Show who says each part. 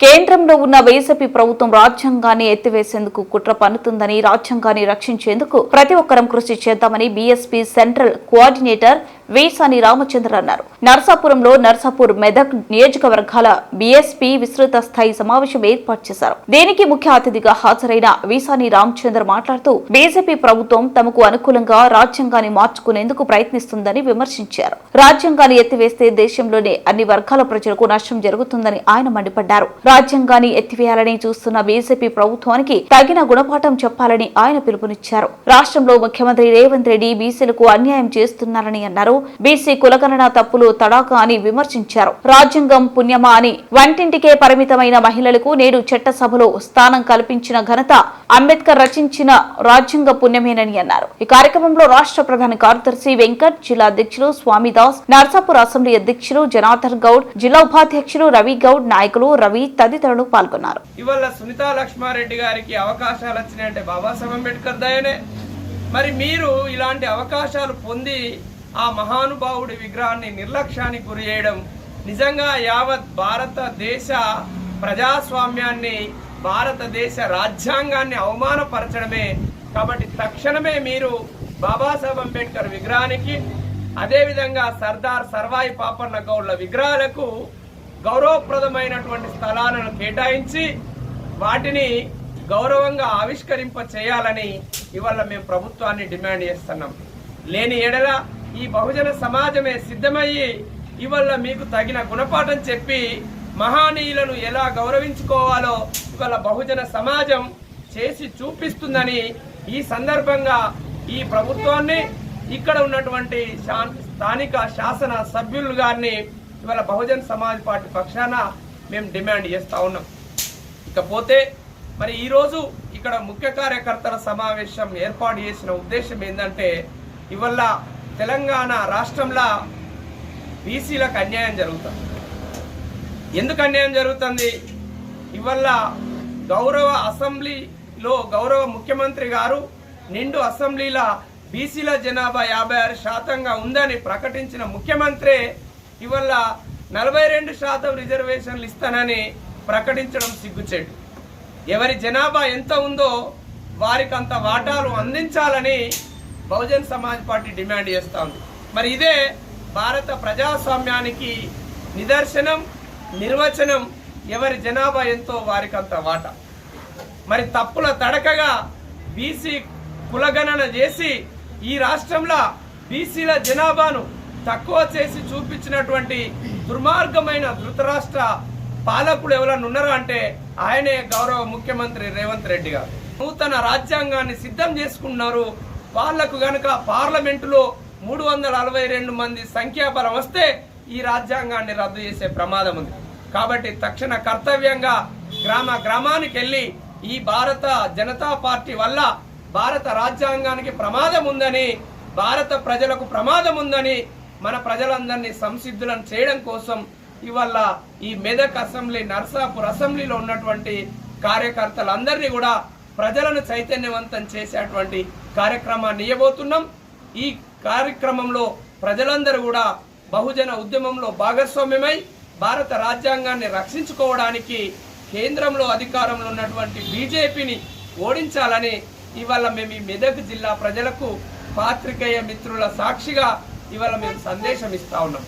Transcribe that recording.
Speaker 1: కేంద్రంలో ఉన్న వైసీపీ ప్రభుత్వం రాజ్యాంగాన్ని ఎత్తివేసేందుకు కుట్ర పన్నుతుందని రాజ్యాంగాన్ని రక్షించేందుకు ప్రతి ఒక్కరం కృషి చేద్దామని BSP central coordinator Vesani Ramachandra అన్నారు. నర్సాపురంలో నర్సాపూర్ మెదక్ నియోజకవర్గాల బీఎస్పీ విస్తృత స్థాయి సమావేశం ఏర్పాటు చేశారు. దీనికి ముఖ్య అతిథిగా హాజరైన వీసాని రామచంద్ర మాట్లాడుతూ బీజేపీ ప్రభుత్వం తమకు అనుకూలంగా రాజ్యాంగాన్ని మార్చుకునేందుకు ప్రయత్నిస్తుందని విమర్శించారు. రాజ్యాంగాన్ని ఎత్తివేస్తే దేశంలోని అన్ని వర్గాల ప్రజలకు నష్టం జరుగుతుందని ఆయన మండిపడ్డారు. రాజ్యాంగాన్ని ఎత్తివేయాలని చూస్తున్న బీజేపీ ప్రభుత్వానికి తగిన గుణపాఠం చెప్పాలని ఆయన పిలుపునిచ్చారు. రాష్ట్రంలో ముఖ్యమంత్రి రేవంత్ రెడ్డి బీసీలకు అన్యాయం చేస్తున్నారని అన్నారు. బీసీ కులగణన తప్పులు తడాక అని విమర్శించారు. రాజ్యాంగం పుణ్యమా అని వంటింటికే పరిమితమైన మహిళలకు నేడు చట్టసభలో స్థానం కల్పించిన ఘనత అంబేద్కర్ రచించిన రాజ్యాంగ పుణ్యమేనని అన్నారు. ఈ కార్యక్రమంలో రాష్ట్ర ప్రధాన కార్యదర్శి వెంకట్ జిల్లా అధ్యక్షులు స్వామిదాస్ నర్సాపూర్ అసెంబ్లీ అధ్యక్షులు జనార్దన్ గౌడ్ జిల్లా ఉపాధ్యక్షులు రవి గౌడ్ నాయకులు రవి తదితరులు పాల్గొన్నారు.
Speaker 2: ఇవాళ సునీతా లక్ష్మారెడ్డి గారికి అవకాశాలు వచ్చినాయంటే బాబాసాహెబ్ అంబేద్కర్ దయనే. మరి మీరు ఇలాంటి అవకాశాలు పొంది ఆ మహానుభావుడి విగ్రహాన్ని నిర్లక్ష్యానికి గురి చేయడం నిజంగా యావత్ భారతదేశ ప్రజాస్వామ్యాన్ని భారతదేశ రాజ్యాంగాన్ని అవమానపరచడమే. కాబట్టి తక్షణమే మీరు బాబాసాహెబ్ అంబేద్కర్ విగ్రహానికి అదేవిధంగా సర్దార్ సర్వాయి పాపన్న గౌడ్ల విగ్రహాలకు గౌరవప్రదమైనటువంటి స్థలాలను కేటాయించి వాటిని గౌరవంగా ఆవిష్కరింప చేయాలని ఇవాళ మేము ప్రభుత్వాన్ని డిమాండ్ చేస్తున్నాం. లేని ఎడల ఈ బహుజన సమాజమే సిద్ధమయ్యి ఇవాళ మీకు తగిన గుణపాఠం చెప్పి మహానీయులను ఎలా గౌరవించుకోవాలో ఇవాళ బహుజన సమాజం చేసి చూపిస్తుందని ఈ సందర్భంగా ఈ ప్రభుత్వాన్ని ఇక్కడ ఉన్నటువంటి స్థానిక శాసన సభ్యులు గారిని ఇవాళ బహుజన్ సమాజ్ పార్టీ పక్షాన మేము డిమాండ్ చేస్తూ ఉన్నాం. ఇకపోతే మరి ఈరోజు ఇక్కడ ముఖ్య కార్యకర్తల సమావేశం ఏర్పాటు చేసిన ఉద్దేశం ఏంటంటే ఇవల్ల తెలంగాణ రాష్ట్రంలో బీసీలకు అన్యాయం జరుగుతుంది. ఎందుకు అన్యాయం జరుగుతుంది? ఇవల్ల గౌరవ అసెంబ్లీలో గౌరవ ముఖ్యమంత్రి గారు నిండు అసెంబ్లీల బీసీల జనాభా యాభై ఆరు శాతంగా ఉందని ప్రకటించిన ముఖ్యమంత్రి ఇవల్ల నలభై రెండు శాతం రిజర్వేషన్లు ఇస్తానని ప్రకటించడం సిగ్గుచేటు. ఎవరి జనాభా ఎంత ఉందో వారికి అంత వాటాలు అందించాలని బహుజన్ సమాజ్ పార్టీ డిమాండ్ చేస్తా ఉంది మరి ఇదే భారత ప్రజాస్వామ్యానికి నిదర్శనం నిర్వచనం ఎవరి జనాభా ఎంతో వారికంత వాటా. మరి తప్పుల తడకగా బీసీ కులగణన చేసి ఈ రాష్ట్రంలో బీసీల జనాభాను తక్కువ చేసి చూపించినటువంటి దుర్మార్గమైన ధృతరాష్ట్ర పాలకుడు ఎవరైనా ఉన్నారా అంటే ఆయనే గౌరవ ముఖ్యమంత్రి రేవంత్ రెడ్డి గారు. నూతన రాజ్యాంగాన్ని సిద్ధం చేసుకున్నారు వాళ్ళకు గనక పార్లమెంటులో మూడు వందల అరవై రెండు మంది సంఖ్యాబలం వస్తే ఈ రాజ్యాంగాన్ని రద్దు చేసే ప్రమాదం ఉంది. కాబట్టి తక్షణ కర్తవ్యంగా గ్రామ గ్రామానికి వెళ్ళి ఈ భారత జనతా పార్టీ వల్ల భారత రాజ్యాంగానికి ప్రమాదం ఉందని భారత ప్రజలకు ప్రమాదం ఉందని మన ప్రజలందరినీ సంసిద్ధులను చేయడం కోసం ఇవల్ల ఈ మెదక్ అసెంబ్లీ నర్సాపూర్ అసెంబ్లీలో ఉన్నటువంటి కార్యకర్తలందరినీ కూడా ప్రజలను చైతన్యవంతం చేసేటువంటి కార్యక్రమాన్ని ఇవ్వబోతున్నాం ఈ కార్యక్రమంలో ప్రజలందరూ కూడా బహుజన ఉద్యమంలో భాగస్వామ్యమై భారత రాజ్యాంగాన్ని రక్షించుకోవడానికి కేంద్రంలో అధికారంలో ఉన్నటువంటి బీజేపీని ఓడించాలని ఇవాళ మేము ఈ మెదక్ జిల్లా ప్రజలకు పాత్రికేయ మిత్రుల సాక్షిగా ఇవాళ మేము సందేశం ఇస్తా ఉన్నాం.